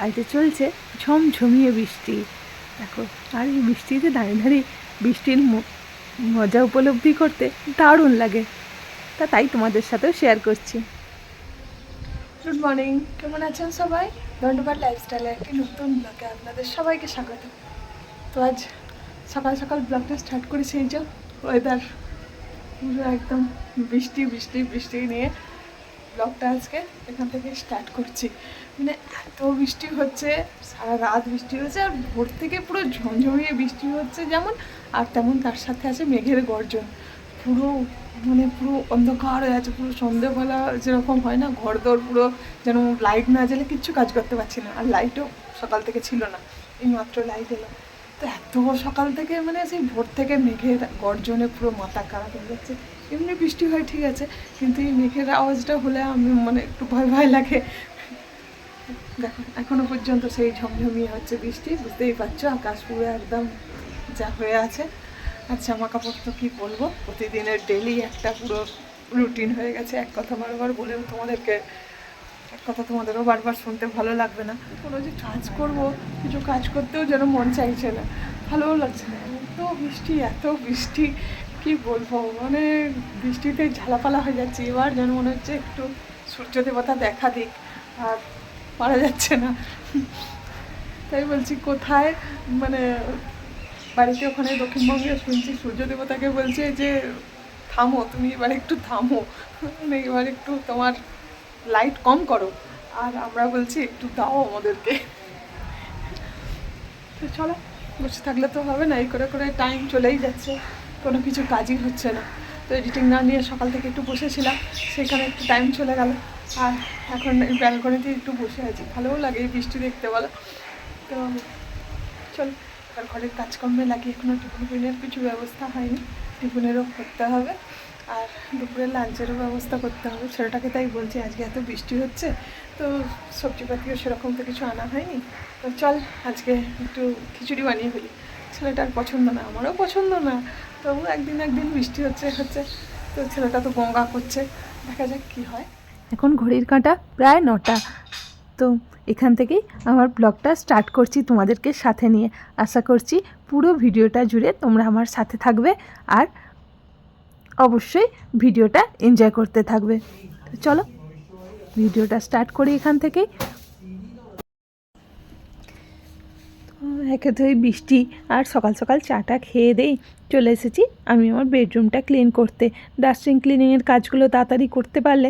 বাড়িতে চলছে ঝমঝমিয়ে বৃষ্টি। দেখো, আর এই বৃষ্টিতে দাঁড়িয়ে দাঁড়িয়ে বৃষ্টির মজা উপলব্ধি করতে দারুণ লাগে। তা তাই তোমাদের সাথেও শেয়ার করছি। গুড মর্নিং কেমন আছেন সবাই? দণ্ডবার লাইফস্টাইলে একটি নতুন ব্লগে আপনাদের সবাইকে স্বাগত। তো আজ সকাল সকাল ব্লগটা স্টার্ট করেছি এই যে ওয়েদার পুরো একদম বৃষ্টি বৃষ্টি বৃষ্টি নিয়ে ব্লগটা আজকে এখান থেকে স্টার্ট করছি। মানে এত বৃষ্টি হচ্ছে, সারা রাত বৃষ্টি হচ্ছে, আর ভোর থেকে পুরো ঝমঝমিয়ে বৃষ্টি হচ্ছে যেমন, আর তেমন তার সাথে আছে মেঘের গর্জন। পুরো মানে পুরো অন্ধকার হয়ে আছে, পুরো সন্ধেবেলা যেরকম হয় না, ঘরদোর পুরো যেন লাইট না জ্বালে, কিচ্ছু কাজ করতে পারছি না। আর লাইটও সকাল থেকে ছিল না, এই মাত্র লাইট এলো। তো এত সকাল থেকে মানে সেই ভোর থেকে মেঘের গর্জনে পুরো মাথা খারাপ হয়ে যাচ্ছে। এমনি বৃষ্টি হয়, ঠিক আছে, কিন্তু এই মেঘের আওয়াজটা হলে আমি মানে একটু ভয় ভয় লাগে। দেখো এখনও পর্যন্ত সেই ঝমঝমিয়ে হচ্ছে বৃষ্টি, বুঝতেই পারছ, আকাশ পুরো একদম যা হয়ে আছে। আর জামা কাপড় তো কী বলব, প্রতিদিনের ডেলি একটা পুরো রুটিন হয়ে গেছে। এক কথা বারবার বলেও তোমাদেরকে, এক কথা তোমাদেরও বারবার শুনতে ভালো লাগবে না। কোনো যে কাজ করব, কিছু কাজ করতেও যেন মন চাইছে না। ভালোও লাগছে না। এত বৃষ্টি এত বৃষ্টি, কি বলব? মানে বৃষ্টিতে ঝালাপালা হয়ে যাচ্ছে। এবার যেন মনে হচ্ছে একটু সূর্য দেবতা দেখা দিক। আর পারা যাচ্ছে না। তাই বলছি, কোথায়? মানে বাড়িতে ওখানে দক্ষিণবঙ্গে শুনছি সূর্য দেবতাকে বলছে যে থামো, তুমি এবার একটু থামো। মানে এবার একটু তোমার লাইট কম করো। আর আমরা বলছি, একটু দাও আমাদেরকে। তো চলো, বসে থাকলে তো হবে না, এই করে করে টাইম চলেই যাচ্ছে। কোনো কিছু কাজই হচ্ছে না। তো এডিটিং না নিয়ে সকাল থেকে একটু বসেছিলাম, সেখানে একটু টাইম চলে গেল। আর এখন এই ব্যালকনিতে একটু বসে আছি। ভালোও লাগে বৃষ্টি দেখতে বলো। তো চল এবার ঘরের কাজকর্মে লাগে এখনও টিফিন ফিনের কিছু ব্যবস্থা হয়নি। টিফিনেরও করতে হবে আর দুপুরের লাঞ্চেরও ব্যবস্থা করতে হবে। ছেলেটাকে তাই বলছি, আজকে এত বৃষ্টি হচ্ছে, তো সবজিপাতিও সেরকম তো কিছু আনা হয়নি। তো চল, আজকে একটু খিচুড়ি বানিয়ে ফেলি। ছেলেটার পছন্দ না, আমারও পছন্দ না। তবু একদিন একদিন বৃষ্টি হচ্ছে হচ্ছে। তো ছেলেটা তো গঙ্গা করছে। দেখা যাক কী হয়। এখন ঘড়ির কাঁটা প্রায় নটা। তো এখান থেকেই আমার ব্লগটা স্টার্ট করছি তোমাদেরকে সাথে নিয়ে। আশা করছি পুরো ভিডিওটা জুড়ে তোমরা আমার সাথে থাকবে আর অবশ্যই ভিডিওটা এনজয় করতে থাকবে। চলো, ভিডিওটা স্টার্ট করি এখান থেকেই তো একে এই বৃষ্টি আর সকাল সকাল চাটা খেয়ে দেই চলে এসেছি। আমি আমার বেডরুমটা ক্লিন করতে। ডাস্টিং ক্লিনিংয়ের কাজগুলো তাড়াতাড়ি করতে পারলে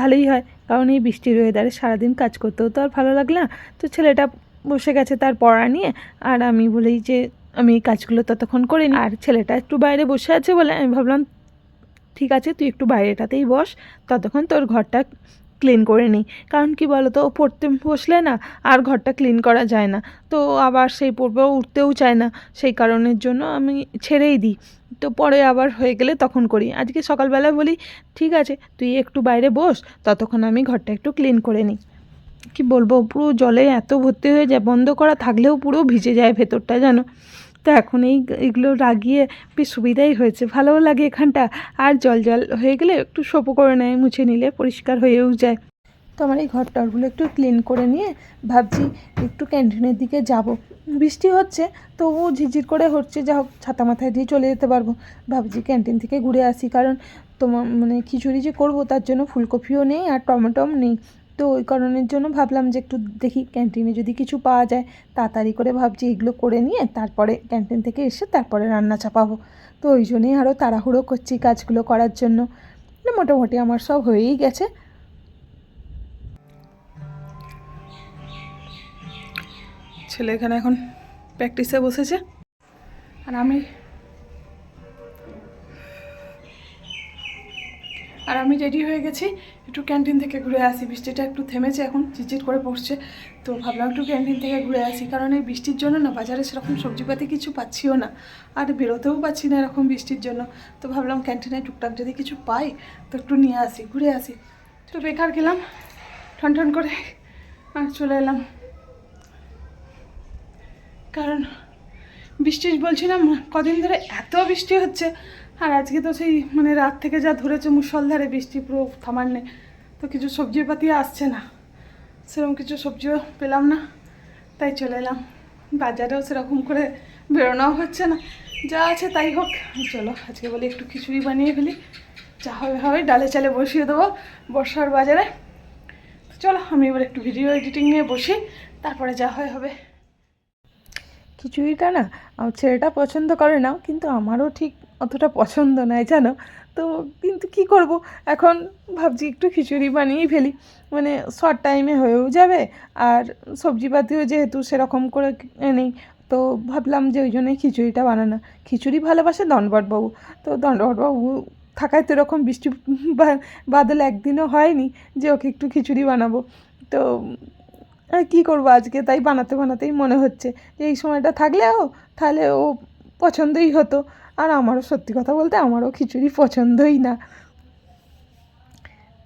ভালোই হয়, কারণ এই বৃষ্টির ওয়েদারে সারাদিন কাজ করতেও তো আর ভালো লাগলে তো ছেলেটা বসে গেছে তার পড়া নিয়ে, আর আমি বলেই যে আমি এই কাজগুলো ততক্ষণ করে আর ছেলেটা একটু বাইরে বসে আছে বলে আমি ভাবলাম, ঠিক আছে, তুই একটু বাইরেটাতেই বস, ততক্ষণ তোর ঘরটা ক্লিন করে নিই। কারণ কি বলো তো পড়তে বসলে না আর ঘরটা ক্লিন করা যায় না। তো আবার সেই পড়বে উঠতেও চায় না। সেই কারণের জন্য আমি ছেড়েই দিই। তো পরে আবার হয়ে গেলে তখন করি। আজকে সকালবেলা বলি, ঠিক আছে, তুই একটু বাইরে বস, ততক্ষণ আমি ঘরটা একটু ক্লিন করে নিই। কি বলব? পুরো জলে এত ভর্তি হয়ে যায়, বন্ধ করা থাকলেও পুরো ভিজে যায় ভেতরটা, জানো? তো এখন এই এগুলো লাগিয়ে বেশ সুবিধাই হয়েছে। ভালোও লাগে এখানটা। আর জল জল হয়ে গেলে একটু সোপো করে নেয়, মুছে নিলে পরিষ্কার হয়েও যায়। তো আমার এই ঘর টরগুলো একটু ক্লিন করে নিয়ে ভাবছি একটু ক্যান্টিনের দিকে যাব। বৃষ্টি হচ্ছে তবু ঝিরঝির করে হচ্ছে, যা হোক ছাতা মাথায় দিয়ে চলে যেতে পারব। ভাবছি ক্যান্টিন থেকে ঘুরে আসি, কারণ তোমার মানে খিচুড়ি যে করব তার জন্য ফুলকপিও নেই আর টমেটোও নেই। তো ওই কারণের জন্য ভাবলাম যে একটু দেখি ক্যান্টিনে যদি কিছু পাওয়া যায়, তাড়াতাড়ি করে ভাবছি এগুলো করে নিয়ে তারপরে ক্যান্টিন থেকে এসে তারপরে রান্না চাপাবো। তো ওই জন্যই আরও তাড়াহুড়ো করছি কাজগুলো করার জন্য। মোটামুটি আমার সব হয়েই গেছে। ছেলে এখানে এখন প্র্যাকটিসে বসেছে। আর আমি আর আমি রেডি হয়ে গেছি। একটু ক্যান্টিন থেকে ঘুরে আসি। বৃষ্টিটা একটু থেমেছে, এখন চিচিট করে পড়ছে। তো ভাবলাম একটু ক্যান্টিন থেকে ঘুরে আসি। কারণ এই বৃষ্টির জন্য না বাজারে সেরকম সবজিপাতি কিছু পাচ্ছিও না। আর বেরোতেও পাচ্ছি না এরকম বৃষ্টির জন্য। তো ভাবলাম ক্যান্টিনে টুকটাক যদি কিছু পাই, তো একটু নিয়ে আসি, ঘুরে আসি। তো বেকার গেলাম, ঠন ঠন করে আর চলে এলাম। কারণ বৃষ্টি বলছিলাম কদিন ধরে এত বৃষ্টি হচ্ছে। আর আজকে তো সেই মানে রাত থেকে যা ধরেছে মুসলধারে বৃষ্টি পুরো থামার নেই তো কিছু সবজিপাতি আসছে না। সেরকম কিছু সবজিও পেলাম না, তাই চলে এলাম। বাজারেও সেরকম করে বেরোনোও হচ্ছে না। যা আছে তাই হোক, চলো আজকে বলি একটু খিচুড়ি বানিয়ে ফেলি। যা হবে হবে, ডালে চালে বসিয়ে দেবো বর্ষার বাজারে। চলো, আমি এবার একটু ভিডিও এডিটিং নিয়ে বসি, তারপরে যা হয় হবে। খিচুড়িটা না ছেলেটা পছন্দ করে না কিন্তু আমারও ঠিক অতটা পছন্দ নয়, জানো? তো কিন্তু কি করব? এখন ভাবছি একটু খিচুড়ি বানিয়েই ফেলি। মানে শর্ট টাইমে হয়েও যাবে, আর সবজিপাতিও যেহেতু সেরকম করে নেই, তো ভাবলাম যে ওই জন্যই খিচুড়িটা বানানো। খিচুড়ি ভালোবাসে দণ্ডবটবাবু। তো দণ্ডবটবাবু থাকায় তো এরকম বৃষ্টি বাদল একদিনও হয়নি যে ওকে একটু খিচুড়ি বানাবো। তো কী করব আজকে? তাই বানাতে বানাতেই মনে হচ্ছে যে এই সময়টা থাকলেও, তাহলে ও পছন্দই হতো। আর আমারও সত্যি কথা বলতে আমারও খিচুড়ি পছন্দই না।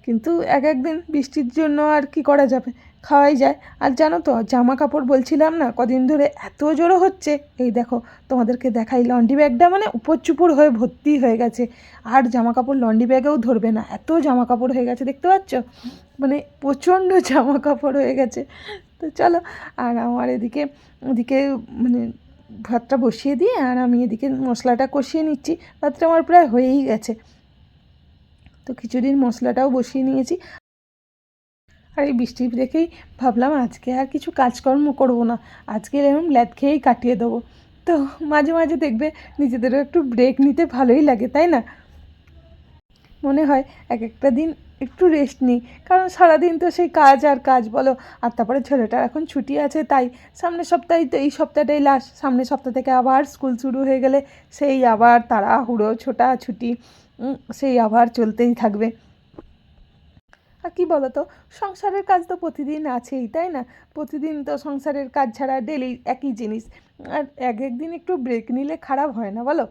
কিন্তু এক একদিন বৃষ্টির জন্য আর কি করা যাবে? খাওয়াই যায়। আর জানো তো জামা কাপড় বলছিলাম না, কদিন ধরে এত জোরো হচ্ছে। এই দেখো, তোমাদেরকে দেখাই লন্ডি ব্যাগটা মানে উপর চুপুর হয়ে ভর্তি হয়ে গেছে। আর জামা কাপড় লন্ডি ব্যাগেও ধরবে না। এত জামা কাপড় হয়ে গেছে, দেখতে পাচ্ছ? মানে প্রচণ্ড জামা কাপড় হয়ে গেছে। তো চলো, আর আমার এদিকে ওদিকে মানে ভাতটা বসিয়ে দিয়ে আর আমি এদিকে মশলাটা কষিয়ে নিচ্ছি। ভাতটা আমার প্রায় হয়েই গেছে। তো খিচুড়ির মশলাটাও বসিয়ে নিয়েছি। আর এই বৃষ্টি দেখেই ভাবলাম আজকে আর কিছু কাজকর্ম করব না। আজকে এরকম ল্যাদ খেয়েই কাটিয়ে দেবো। তো মাঝে মাঝে দেখবে নিজেদেরও একটু ব্রেক নিতে ভালোই লাগে, তাই না? মনে হয় এক একটা দিন একটু রেস্ট নিই। কারণ সারাদিন তো সেই কাজ আর কাজ, বলো। আর তারপরে ছেলেটার এখন ছুটি আছে, তাই সামনের সপ্তাহে তো এই সপ্তাহটাই লাস্ট সামনের সপ্তাহ থেকে আবার স্কুল শুরু হয়ে গেলে সেই আবার তাড়াহুড়ো ছোটা ছুটি সেই আবার চলতেই থাকবে। আর কি বলো তো? সংসারের কাজ তো প্রতিদিন আছেই, তাই না? প্রতিদিন তো সংসারের কাজ ছাড়া ডেলি একই জিনিস। আর এক একদিন একটু ব্রেক নিলে খারাপ হয় না, বলো?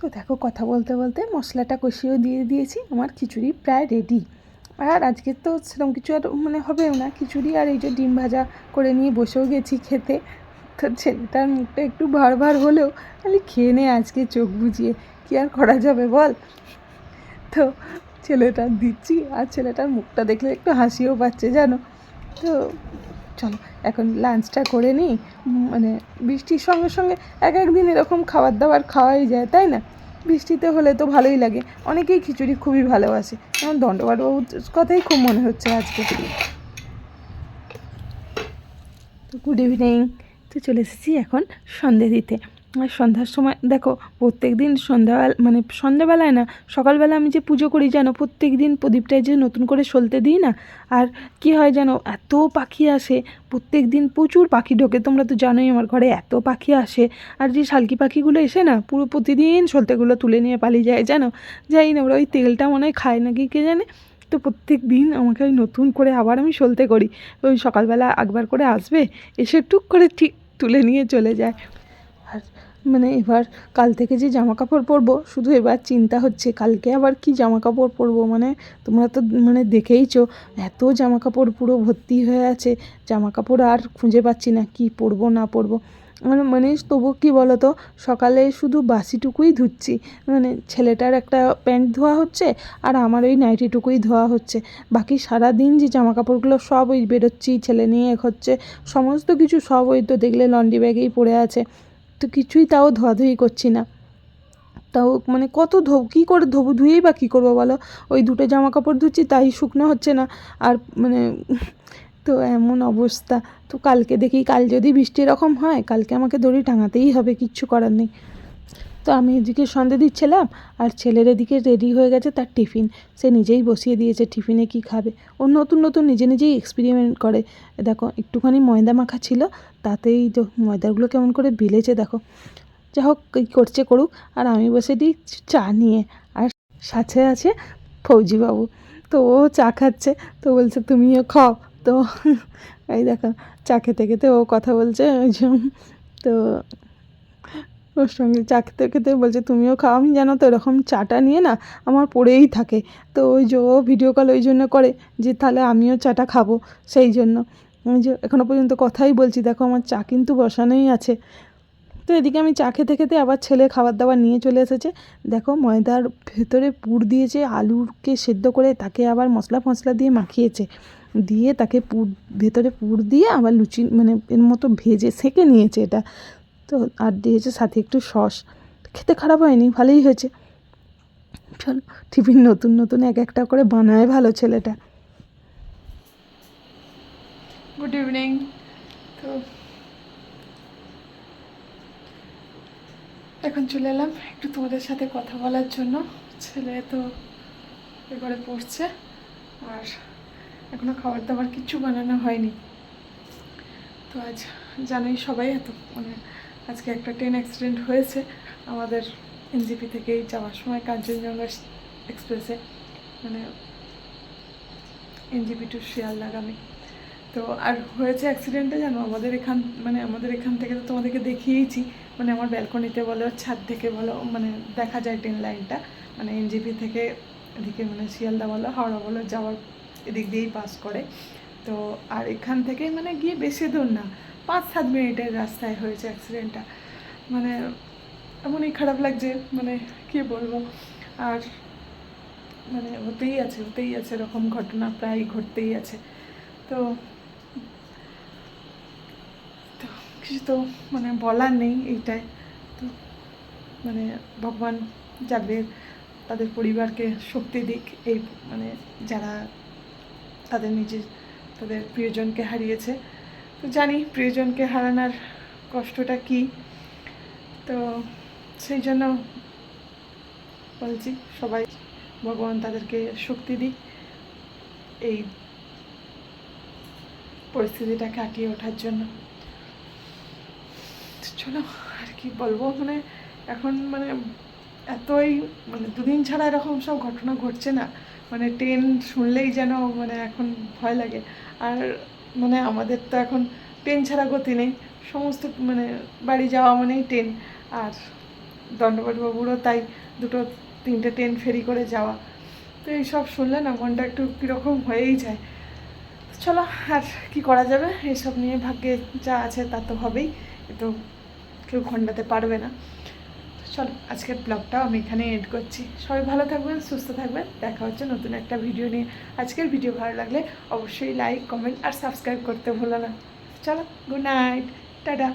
তো দেখো, কথা বলতে বলতে মশলাটা কষিয়েও দিয়ে দিয়েছি। আমার খিচুড়ি প্রায় রেডি আর আজকে তো সেরকম কিছু আর মানে হবেও না। খিচুড়ি আর এই যে ডিম ভাজা করে নিয়ে বসেও গেছি খেতে। তো ছেলেটার মুখটা একটু ভার ভার হলেও খালি খেয়ে নে আজকে, চোখ বুজিয়ে। কি আর করা যাবে বল? তো ছেলেটার দিচ্ছি। আর ছেলেটার মুখটা দেখলে একটু হাসিও পাচ্ছে, জানো? তো চলো, এখন লাঞ্চটা করে নিই। মানে বৃষ্টির সঙ্গে সঙ্গে এক একদিন এরকম খাবার দাবার খাওয়াই যায়, তাই না? বৃষ্টিতে হলে তো ভালোই লাগে। অনেকেই খিচুড়ি খুবই ভালোবাসে। যেমন দণ্ডবাটবাবুর কথাই খুব মনে হচ্ছে আজকে। তো গুড ইভিনিং তো চলে এসেছি এখন সন্ধে দিতে। আর সন্ধ্যার সময়, দেখো প্রত্যেক দিন সন্ধ্যাবেলা মানে সন্ধ্যাবেলায় না, সকালবেলা আমি যে পুজো করি, জানো প্রত্যেক দিন প্রদীপটায় যে নতুন করে সলতে দিই না, আর কি হয় জানো, এত পাখি আসে প্রত্যেক দিন প্রচুর পাখি ঢোকে, তোমরা তো জানোই আমার ঘরে এত পাখি আসে, আর যে শালকি পাখিগুলো এসে না, পুরো প্রতিদিন সলতেগুলো তুলে নিয়ে পালিয়ে যায়, জানো, যাই না, ওরা ওই তেলটা মনে হয় খায় নাকি, কে জানে, তো প্রত্যেক দিন আমাকে ওই নতুন করে আবার আমি সলতে করি, ওই সকালবেলা একবার করে আসবে, এসে টুক করে ঠিক তুলে নিয়ে চলে যায়। আর মানে এবার কাল থেকে যে জামা কাপড় পরবো, শুধু এবার চিন্তা হচ্ছে কালকে আবার কি জামা কাপড় পরবো মানে তোমরা তো মানে দেখেইছো, এত জামা কাপড় পুরো ভর্তি হয়ে আছে জামা কাপড় আর খুঁজে পাচ্ছি না কি পরবো, না পরবো। মানে মানে তবু কী বলো তো সকালে শুধু বাসিটুকুই ধুচ্ছি মানে ছেলেটার একটা প্যান্ট ধোয়া হচ্ছে আর আমার ওই নাইটিটুকুই ধোয়া হচ্ছে। বাকি সারা দিন যে জামা কাপড়গুলো সব ওই বেরোচ্ছি, ছেলে নিয়ে এক হচ্ছে সমস্ত কিছু সব ওই তো দেখলে লন্ড্রি ব্যাগেই পড়ে আছে। তো কিছুই তাও ধোয়াধুয়ি করছি না। তাও মানে কত ধো, কী করে ধোবো, ধুয়েই বা কী করব বলো? ওই দুটো জামা কাপড় ধুচ্ছি, তাই শুকনো হচ্ছে না। আর মানে তো এমন অবস্থা। তো কালকে দেখি, কাল যদি বৃষ্টি এরকম হয়, কালকে আমাকে দড়ি টাঙাতেই হবে, কিচ্ছু করার নেই। তো আমি এদিকে সন্ধে দিচ্ছিলাম, আর ছেলের এদিকে রেডি হয়ে গেছে তার টিফিন। সে নিজেই বসিয়ে দিয়েছে টিফিনে কি খাবে। ও নতুন নতুন নিজে নিজেই এক্সপেরিমেন্ট করে। দেখো, একটুখানি ময়দা মাখা ছিল, তাতেই তো ময়দাগুলো কেমন করে বিলেছে দেখো। যা হোক কী করছে করুক, আর আমি বসে দিই চা নিয়ে। আর সাথে আছে ফৌজিবাবু। তো ও চা খাচ্ছে, তো বলছে, তুমিও খাও। তো এই দেখো, চা খেতে খেতে ও কথা বলছে, ওই তো ওর সঙ্গে চা খেতে খেতে বলছে, তুমিও খাও, আমি জানো তো এরকম চাটা নিয়ে না আমার পড়েই থাকে। তো ওই যে ও ভিডিও কল ওই জন্য করে যে, তাহলে আমিও চাটা খাব। সেই জন্য। আমি যে এখনও পর্যন্ত কথাই বলছি, দেখো আমার চা কিন্তু বসানোই আছে। তো এদিকে আমি চা খেতে খেতে আবার ছেলে খাবার দাবার নিয়ে চলে এসেছে। দেখো ময়দার ভেতরে পুর দিয়েছে, আলুকে সেদ্ধ করে তাকে আবার মশলা ফসলা দিয়ে মাখিয়েছে। দিয়ে তাকে পুর, ভেতরে পুর দিয়ে আবার লুচি মানে এর মতো ভেজে, সেঁকে নিয়েছে এটা। তো আর দিয়েছে সাথে একটু সস। খেতে খারাপ হয়নি, ভালোই হয়েছে। চলো, টিফিন নতুন নতুন এক একটা করে বানায় ভালো ছেলেটা। গুড ইভিনিং এখন চলে এলাম একটু তোমাদের সাথে কথা বলার জন্য। ছেলে তো এবারে পড়ছে, আর এখনও খাবার দাবার কিছু বানানো হয়নি। তো আজ জানোই সবাই এত মানে আজকে একটা ট্রেন অ্যাক্সিডেন্ট হয়েছে আমাদের এনজিপি থেকেই যাওয়ার সময় কাঞ্চনজঙ্ঘা এক্সপ্রেসে মানে এনজিপি টু শিয়ালদাগামী। তো আর হয়েছে অ্যাক্সিডেন্টে জানো? আমাদের এখান মানে আমাদের এখান থেকে তো তোমাদেরকে দেখিয়েইছি মানে আমার ব্যালকনিতে বলো, ছাদ থেকে বলো মানে দেখা যায় ট্রেন লাইনটা মানে এনজিপি থেকে এদিকে মানে শিয়ালদা বলো, হাওড়া বলো, যাওয়ার এদিক দিয়েই পাস করে। তো আর এখান থেকে মানে গিয়ে বেশি দূর না, পাঁচ সাত মিনিটের রাস্তায় হয়েছে অ্যাক্সিডেন্টটা মানে এমনই খারাপ লাগছে মানে কী বলব? আর মানে হতেই আছে হতেই আছে এরকম ঘটনা, প্রায় ঘটতেই আছে। তো তো কিছু তো মানে বলার নেই এইটাই। তো মানে ভগবান যাদের তাদের পরিবারকে শক্তি দিক, এই মানে যারা তাদের নিজের তাদের প্রিয়জনকে হারিয়েছে। তো জানি প্রিয়জনকে হারানোর কষ্টটা কি। তো সেই জন্য বলছি, সবাই ভগবান তাদেরকে শক্তি দিক। এই পরিস্থিতিটা কাটিয়ে ওঠার জন্য। চলো, আর কি বলব? মানে এখন মানে এতই মানে দুদিন ছাড়া এরকম সব ঘটনা ঘটছে না। মানে ট্রেন শুনলেই যেন মানে এখন ভয় লাগে। আর মানে আমাদের তো এখন ট্রেন ছাড়া গতি নেই। সমস্ত মানে বাড়ি যাওয়া মানেই ট্রেন। আর দণ্ডবাবুরও তাই দুটো, তিনটে ট্রেন ফেরি করে যাওয়া। তো এইসব শুনলে না মনটা একটু কীরকম হয়েই যায়। চলো আর কি করা যাবে? এইসব নিয়ে ভাগ্যে যা আছে তা তো হবেই। এ তো কেউ খণ্ডাতে পারবে না। চলো, আজকের ব্লগটাও আমি এখানে এড করছি। সবাই ভালো থাকবেন, সুস্থ থাকবেন। দেখা হচ্ছে নতুন একটা ভিডিও নিয়ে। আজকের ভিডিও ভালো লাগলে অবশ্যই লাইক কমেন্ট আর সাবস্ক্রাইব করতে ভুলো না। চলো গুড নাইট টাটা।